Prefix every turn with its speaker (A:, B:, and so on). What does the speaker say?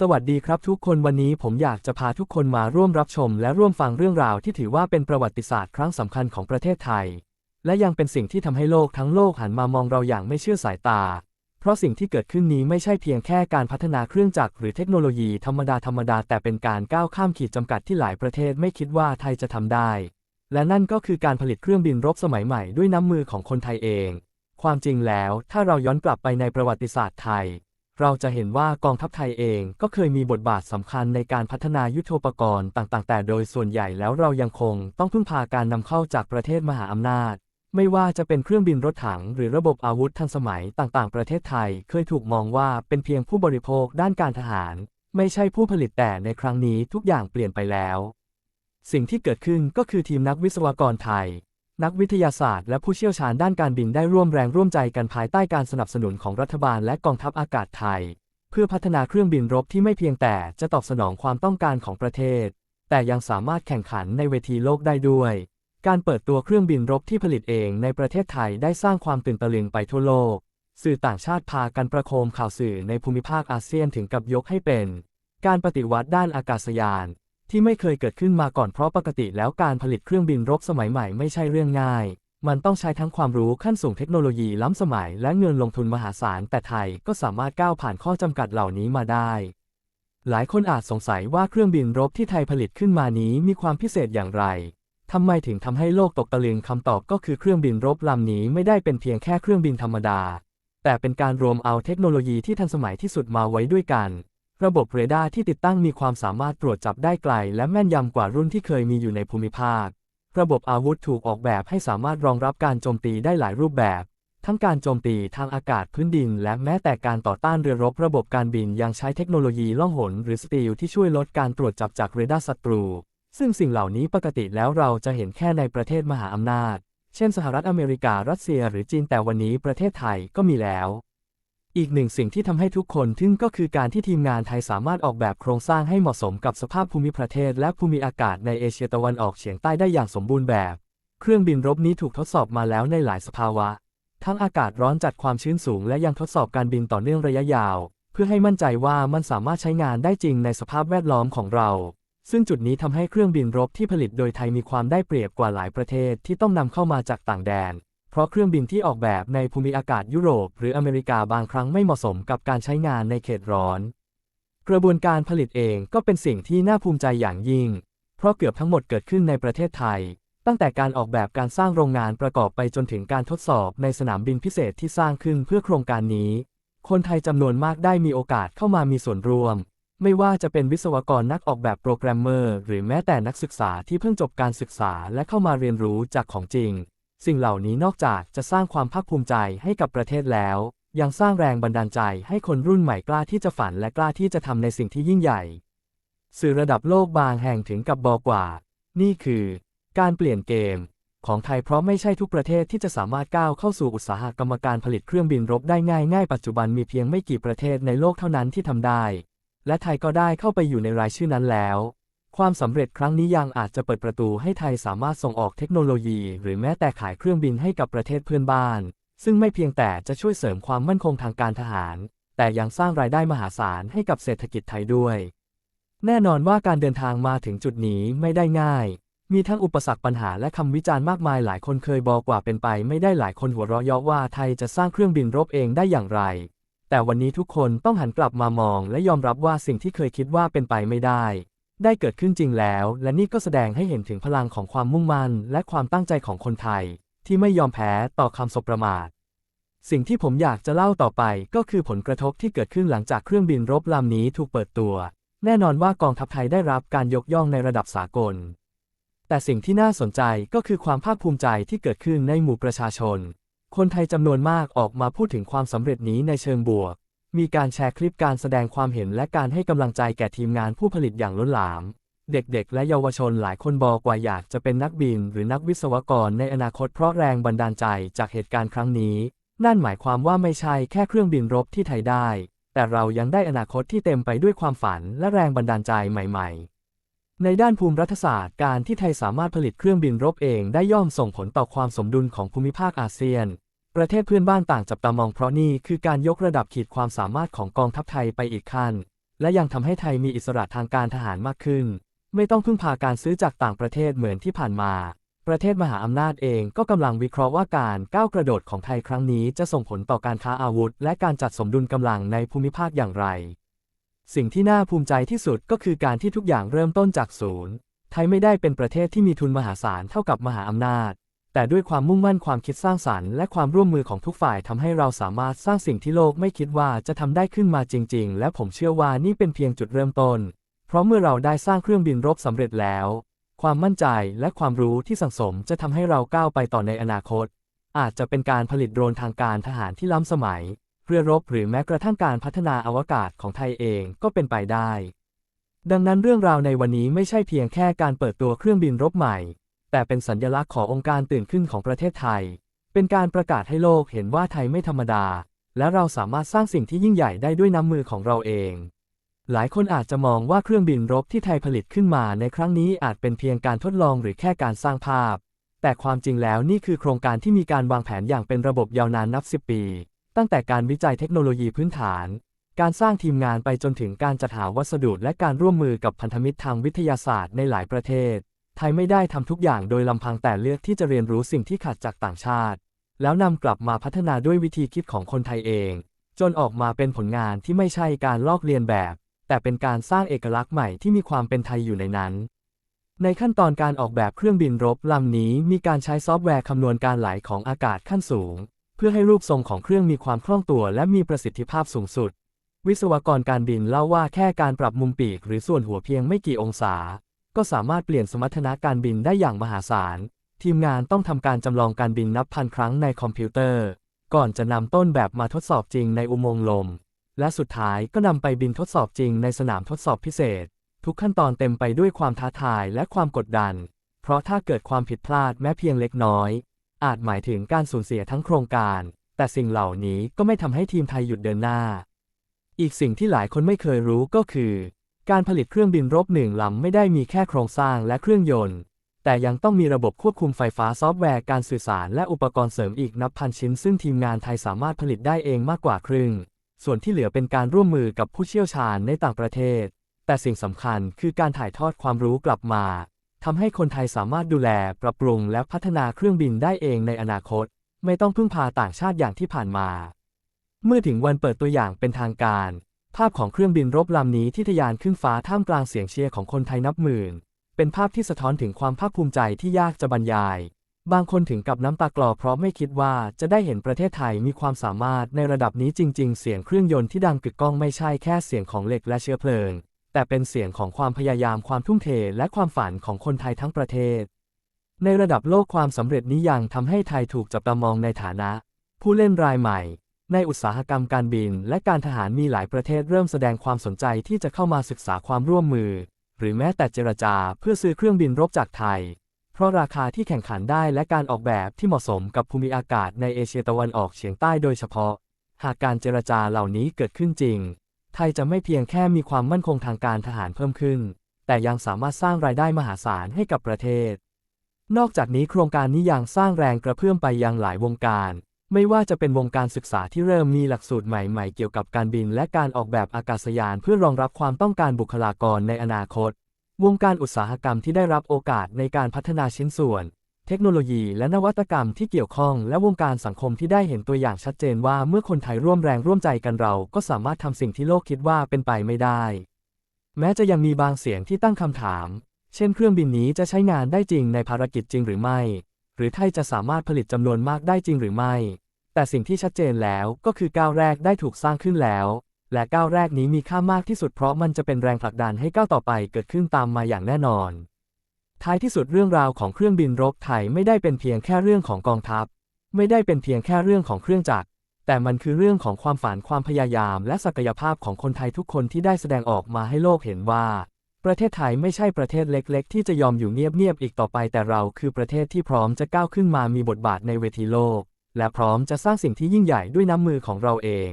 A: สวัสดีครับทุกคนวันนี้ผมอยากจะพาทุกคนมาร่วมรับชม และร่วมฟังเรื่องราวที่ถือว่าเป็นประวัติศาสตร์ครั้งสำคัญของประเทศไทย และยังเป็นสิ่งที่ทำให้โลกทั้งโลกหันมามองเราอย่างไม่เชื่อสายตา เพราะสิ่งที่เกิดขึ้นนี้ไม่ใช่เพียงแค่การพัฒนาเครื่องจักรหรือเทคโนโลยีธรรมดาธรรมดาแต่เป็นการก้าวข้ามขีดจำกัดที่หลายประเทศไม่คิดว่าไทยจะทำได้ และนั่นก็คือการผลิตเครื่องบินรบสมัยใหม่ด้วยน้ำมือของคนไทยเอง ความจริงแล้วถ้าเราย้อนกลับไปในประวัติศาสตร์ไทย เราจะเห็นว่ากองทัพไทยเองก็เคยมีบทบาทสำคัญในการพัฒนายุทโธปกรณ์ต่างๆ แต่โดยส่วนใหญ่แล้วเรายังคงต้องพึ่งพาการนำเข้าจากประเทศมหาอำนาจ ไม่ว่าจะเป็นเครื่องบินรถถัง หรือระบบอาวุธทันสมัยต่างๆ ประเทศไทย เคยถูกมองว่าเป็นเพียงผู้บริโภคด้านการทหาร ไม่ใช่ผู้ผลิตแต่ในครั้งนี้ทุกอย่างเปลี่ยนไปแล้ว สิ่งที่เกิดขึ้นก็คือทีมนักวิศวกรไทย นักวิทยาศาสตร์และผู้เชี่ยวชาญด้านการบินได้ร่วมแรงร่วมใจกันภายใต้การสนับสนุนของรัฐบาลและกองทัพอากาศไทย เพื่อพัฒนาเครื่องบินรบที่ไม่เพียงแต่จะตอบสนองความต้องการของประเทศ แต่ยังสามารถแข่งขันในเวทีโลกได้ด้วย การเปิดตัวเครื่องบินรบที่ผลิตเองในประเทศไทยได้สร้างความตื่นตะลึงไปทั่วโลก สื่อต่างชาติพากันประโคมข่าวสื่อในภูมิภาคอาเซียนถึงกับยกให้เป็น การปฏิวัติด้านอากาศยาน ที่ไม่เคยเกิดขึ้นมาก่อนเพราะปกติแล้วการผลิตเครื่องบินรบสมัยใหม่ไม่ใช่เรื่องง่าย มันต้องใช้ทั้งความรู้ขั้นสูงเทคโนโลยีล้ำสมัยและเงินลงทุนมหาศาล แต่ไทยก็สามารถก้าวผ่านข้อจำกัดเหล่านี้มาได้ หลายคนอาจสงสัยว่าเครื่องบินรบที่ไทยผลิตขึ้นมานี้มีความพิเศษอย่างไรทำไมถึงทำให้โลกตกตะลึงคำตอบก็คือเครื่องบินรบลำนี้ไม่ได้เป็นเพียงแค่เครื่องบินธรรมดา แต่เป็นการรวมเอาเทคโนโลยีที่ทันสมัยที่สุดมาไว้ด้วยกัน ระบบเรดาร์ที่ติดตั้งมีความสามารถตรวจจับได้ไกล และแม่นยำกว่ารุ่นที่เคยมีอยู่ในภูมิภาค ระบบอาวุธถูกออกแบบให้สามารถรองรับการโจมตีได้หลายรูปแบบ ทั้งการโจมตีทางอากาศพื้นดิน และแม้แต่การต่อต้านเรือรบระบบการบินยังใช้เทคโนโลยีล่องหนหรือสตีลที่ช่วยลดการตรวจจับจากเรดาร์ศัตรู ซึ่งสิ่งเหล่านี้ปกติแล้วเราจะเห็นแค่ในประเทศมหาอำนาจ เช่น สหรัฐอเมริการัสเซีย หรือจีนแต่วันนี้ประเทศไทยก็มีแล้ว อีกหนึ่งสิ่งที่ทำให้ทุกคนทึ่งก็คือการที่ทีมงานไทยสามารถออกแบบโครงสร้างให้เหมาะสมกับสภาพภูมิประเทศ และภูมิอากาศในเอเชียตะวันออกเฉียงใต้ได้อย่างสมบูรณ์แบบ เครื่องบินรบนี้ถูกทดสอบมาแล้วในหลายสภาวะ ทั้งอากาศร้อนจัดความชื้นสูง และยังทดสอบการบินต่อเนื่องระยะยาว เพื่อให้มั่นใจว่ามันสามารถใช้งานได้จริงในสภาพแวดล้อมของเรา ซึ่งจุดนี้ทำให้เครื่องบินรบที่ผลิตโดยไทยมีความได้เปรียบกว่าหลายประเทศที่ต้องนำเข้ามาจากต่างแดน เพราะเครื่องบินที่ออกแบบในภูมิอากาศยุโรป หรืออเมริกาบางครั้งไม่เหมาะสมกับการใช้งานในเขตร้อน กระบวนการผลิตเองก็เป็นสิ่งที่น่าภูมิใจอย่างยิ่ง เพราะเกือบทั้งหมดเกิดขึ้นในประเทศไทย ตั้งแต่การออกแบบการสร้างโรงงานประกอบไปจนถึงการทดสอบในสนามบินพิเศษที่สร้างขึ้นเพื่อโครงการนี้ คนไทยจำนวนมากได้มีโอกาสเข้ามามีส่วนร่วมไม่ว่าจะเป็นวิศวกรนักออกแบบโปรแกรมเมอร์ หรือแม้แต่นักศึกษาที่เพิ่งจบการศึกษาและเข้ามาเรียนรู้จากของจริง สิ่งเหล่านี้นอกจากจะสร้างความภาคภูมิใจให้กับประเทศแล้ว ยังสร้างแรงบันดาลใจให้คนรุ่นใหม่กล้าที่จะฝันและกล้าที่จะทำในสิ่งที่ยิ่งใหญ่ สื่อระดับโลกบางแห่งถึงกับบอกว่า นี่คือ การเปลี่ยนเกม ของไทยเพราะไม่ใช่ทุกประเทศที่จะสามารถก้าวเข้าสู่อุตสาหกรรมการผลิตเครื่องบินรบได้ง่ายง่ายปัจจุบันมีเพียงไม่กี่ประเทศในโลกเท่านั้นที่ทำได้ และไทยก็ได้เข้าไปอยู่ในรายชื่อนั้นแล้ว ความสำเร็จครั้งนี้ยังอาจจะเปิดประตูให้ไทยสามารถส่งออกเทคโนโลยี หรือแม้แต่ขายเครื่องบินให้กับประเทศเพื่อนบ้าน ซึ่งไม่เพียงแต่จะช่วยเสริมความมั่นคงทางการทหาร แต่ยังสร้างรายได้มหาศาลให้กับเศรษฐกิจไทยด้วย แน่นอนว่าการเดินทางมาถึงจุดนี้ไม่ได้ง่าย มีทั้งอุปสรรคปัญหาและคำวิจารณ์มากมายหลายคนเคยบอกว่าเป็นไป ไม่ได้หลายคนหัวเราะเยาะว่าไทยจะสร้างเครื่องบินรบเองได้อย่างไร แต่วันนี้ทุกคนต้องหันกลับมามอง และยอมรับว่าสิ่งที่เคยคิดว่าเป็นไปไม่ได้ ได้เกิดขึ้นจริงแล้ว และนี่ก็แสดงให้เห็นถึงพลังของความมุ่งมั่น และความตั้งใจของคนไทย ที่ไม่ยอมแพ้ต่อคำสบประมาท สิ่งที่ผมอยากจะเล่าต่อไปก็คือผลกระทบที่เกิดขึ้นหลังจากเครื่องบินรบลำนี้ถูกเปิดตัว แน่นอนว่ากองทัพไทยได้รับการยกย่องในระดับสากล แต่สิ่งที่น่าสนใจก็คือความภาคภูมิใจที่เกิดขึ้นในหมู่ประชาชน คนไทยจำนวนมากออกมาพูดถึงความสำเร็จนี้ในเชิงบวก มีการแชร์คลิปการแสดงความเห็นและการให้กำลังใจแก่ทีมงานผู้ผลิตอย่างล้นหลาม เด็กๆ และเยาวชนหลายคนบอกว่าอยากจะเป็นนักบิน หรือนักวิศวกรในอนาคตเพราะแรงบันดาลใจจากเหตุการณ์ครั้งนี้ นั่นหมายความว่าไม่ใช่แค่เครื่องบินรบที่ไทยได้ แต่เรายังได้อนาคตที่เต็มไปด้วยความฝันและแรงบันดาลใจใหม่ๆในด้านภูมิรัฐศาสตร์การที่ไทยสามารถผลิตเครื่องบินรบเองได้ย่อมส่งผลต่อความสมดุลของภูมิภาคอาเซียน ประเทศเพื่อนบ้านต่างจับตามองเพราะนี่คือการยกระดับขีดความสามารถของกองทัพไทยไปอีกขั้น และยังทำให้ไทยมีอิสระทางการทหารมากขึ้น ไม่ต้องพึ่งพาการซื้อจากต่างประเทศเหมือนที่ผ่านมา ประเทศมหาอำนาจเองก็กำลังวิเคราะห์ว่าการก้าวกระโดดของไทยครั้งนี้จะส่งผลต่อการค้าอาวุธ และการจัดสมดุลกำลังในภูมิภาคอย่างไร สิ่งที่น่าภูมิใจที่สุดก็คือการที่ทุกอย่างเริ่มต้นจากศูนย์ ไทยไม่ได้เป็นประเทศที่มีทุนมหาศาลเท่ากับมหาอำนาจ แต่ด้วยความมุ่งมั่นความคิดสร้างสรรค์และความร่วมมือของทุกฝ่ายทำให้เราสามารถสร้างสิ่งที่โลกไม่คิดว่าจะทำได้ขึ้นมาจริง ๆ และผมเชื่อว่านี่เป็นเพียงจุดเริ่มต้น เพราะเมื่อเราได้สร้างเครื่องบินรบสำเร็จแล้ว ความมั่นใจและความรู้ที่สังสมจะทำให้เราก้าวไปต่อในอนาคต อาจจะเป็นการผลิตโดรนทางการทหารที่ล้ำสมัย เรือรบหรือแม้กระทั่งการพัฒนาอวกาศของไทยเองก็เป็นไปได้ ดังนั้นเรื่องราวในวันนี้ไม่ใช่เพียงแค่การเปิดตัวเครื่องบินรบใหม่ แต่เป็นสัญญลักษณ์ขององค์การตื่นขึ้นของประเทศไทย เป็นการประกาศให้โลกเห็นว่าไทยไม่ธรรมดา และเราสามารถสร้างสิ่งที่ยิ่งใหญ่ได้ด้วยน้ำมือของเราเอง หลายคนอาจจะมองว่าเครื่องบินรบที่ไทยผลิตขึ้นมาในครั้งนี้อาจเป็นเพียงการทดลองหรือแค่การสร้างภาพ แต่ความจริงแล้วนี่คือโครงการที่มีการวางแผนอย่างเป็นระบบยาวนานนับ10ปี ตั้งแต่การวิจัยเทคโนโลยีพื้นฐานการสร้างทีมงานไปจนถึงการจัดหาวัสดุและการร่วมมือกับพันธมิตรทางวิทยาศาสตร์ในหลายประเทศ ไทยไม่ได้ทำทุกอย่างโดยลำพังแต่เลือกที่จะเรียนรู้สิ่งที่ขัดจากต่างชาติ แล้วนำกลับมาพัฒนาด้วยวิธีคิดของคนไทยเอง จนออกมาเป็นผลงานที่ไม่ใช่การลอกเลียนแบบ แต่เป็นการสร้างเอกลักษณ์ใหม่ที่มีความเป็นไทยอยู่ในนั้น ในขั้นตอนการออกแบบเครื่องบินรบลำนี้มีการใช้ซอฟต์แวร์คำนวณการไหลของอากาศขั้นสูง เพื่อให้รูปทรงของเครื่องมีความคล่องตัว และมีประสิทธิภาพสูงสุด วิศวกรการบินเล่าว่าแค่การปรับมุมปีกหรือส่วนหัวเพียงไม่กี่องศา ก็สามารถเปลี่ยนสมรรถนะการบินได้อย่างมหาศาล ทีมงานต้องทำการจำลองการบินนับพันครั้งในคอมพิวเตอร์ ก่อนจะนำต้นแบบมาทดสอบจริงในอุโมงค์ลม และสุดท้ายก็นำไปบินทดสอบจริงในสนามทดสอบพิเศษ ทุกขั้นตอนเต็มไปด้วยความท้าทายและความกดดัน เพราะถ้าเกิดความผิดพลาดแม้เพียงเล็กน้อย อาจหมายถึงการสูญเสียทั้งโครงการ แต่สิ่งเหล่านี้ก็ไม่ทำให้ทีมไทยหยุดเดินหน้า อีกสิ่งที่หลายคนไม่เคยรู้ก็คือ การผลิตเครื่องบินรบหนึ่งลำไม่ได้มีแค่โครงสร้างและเครื่องยนต์ แต่ยังต้องมีระบบควบคุมไฟฟ้าซอฟต์แวร์การสื่อสารและอุปกรณ์เสริมอีกนับพันชิ้น ซึ่งทีมงานไทยสามารถผลิตได้เองมากกว่าครึ่ง ส่วนที่เหลือเป็นการร่วมมือกับผู้เชี่ยวชาญในต่างประเทศ แต่สิ่งสำคัญคือการถ่ายทอดความรู้กลับมาทำให้คนไทยสามารถดูแล ปรับปรุง และพัฒนาเครื่องบินได้เองในอนาคต ไม่ต้องพึ่งพาต่างชาติอย่างที่ผ่านมา เมื่อถึงวันเปิดตัวอย่างเป็นทางการ ภาพของเครื่องบินรบลำนี้ที่ทะยานขึ้นฟ้าท่ามกลางเสียงเชียร์ของคนไทยนับหมื่น เป็นภาพที่สะท้อนถึงความภาคภูมิใจที่ยากจะบรรยาย บางคนถึงกับน้ำตากลอเพราะไม่คิดว่าจะได้เห็นประเทศไทยมีความสามารถในระดับนี้จริง ๆ เสียงเครื่องยนต์ที่ดังกึกก้องไม่ใช่แค่เสียงของเหล็กและเชื้อเพลิง แต่เป็นเสียงของความพยายามความทุ่มเทและความฝันของคนไทยทั้งประเทศ ในระดับโลกความสำเร็จนี้ยังทำให้ไทยถูกจับตามองในฐานะ ผู้เล่นรายใหม่ ในอุตสาหกรรมการบินและการทหารมีหลายประเทศเริ่มแสดงความสนใจที่จะเข้ามาศึกษาความร่วมมือ หรือแม้แต่เจรจาเพื่อซื้อเครื่องบินรบจากไทย เพราะราคาที่แข่งขันได้และการออกแบบที่เหมาะสมกับภูมิอากาศในเอเชียตะวันออกเฉียงใต้โดยเฉพาะ หากการเจรจาเหล่านี้เกิดขึ้นจริง ไทยจะไม่เพียงแค่มีความมั่นคงทางการทหารเพิ่มขึ้น แต่ยังสามารถสร้างรายได้มหาศาลให้กับประเทศ นอกจากนี้โครงการนี้ยังสร้างแรงกระเพื่อมไปยังหลายวงการ ไม่ว่าจะเป็นวงการศึกษาที่เริ่มมีหลักสูตรใหม่ๆ เกี่ยวกับการบินและการออกแบบอากาศยานเพื่อรองรับความต้องการบุคลากรในอนาคต วงการอุตสาหกรรมที่ได้รับโอกาสในการพัฒนาชิ้นส่วน เทคโนโลยีและนวัตกรรมที่เกี่ยวข้อง และวงการสังคมที่ได้เห็นตัวอย่างชัดเจนว่าเมื่อคนไทยร่วมแรงร่วมใจกันเรา ก็สามารถทำสิ่งที่โลกคิดว่าเป็นไปไม่ได้ แม้จะยังมีบางเสียงที่ตั้งคำถาม เช่น เครื่องบินนี้จะใช้งานได้จริงในภารกิจจริงหรือไม่ หรือไทยจะสามารถผลิตจำนวนมากได้จริงหรือไม่ แต่สิ่งที่ชัดเจนแล้วก็คือก้าวแรกได้ถูกสร้างขึ้นแล้ว และก้าวแรกนี้มีค่ามากที่สุดเพราะมันจะเป็นแรงผลักดันให้ก้าวต่อไปเกิดขึ้นตามมาอย่างแน่นอน ท้ายที่สุดเรื่องราวของเครื่องบินรบไทยไม่ได้เป็นเพียงแค่เรื่องของกองทัพ ไม่ได้เป็นเพียงแค่เรื่องของเครื่องจักร แต่มันคือเรื่องของความฝันความพยายาม และศักยภาพของคนไทยทุกคนที่ได้แสดงออกมาให้โลกเห็นว่าประเทศไทยไม่ใช่ประเทศเล็ก ๆ ที่จะยอมอยู่เงียบ ๆ อีกต่อไปแต่เราคือประเทศที่พร้อมจะก้าวขึ้นมามีบทบาทในเวทีโลก และพร้อมจะสร้างสิ่งที่ยิ่งใหญ่ด้วยน้ำมือของเราเอง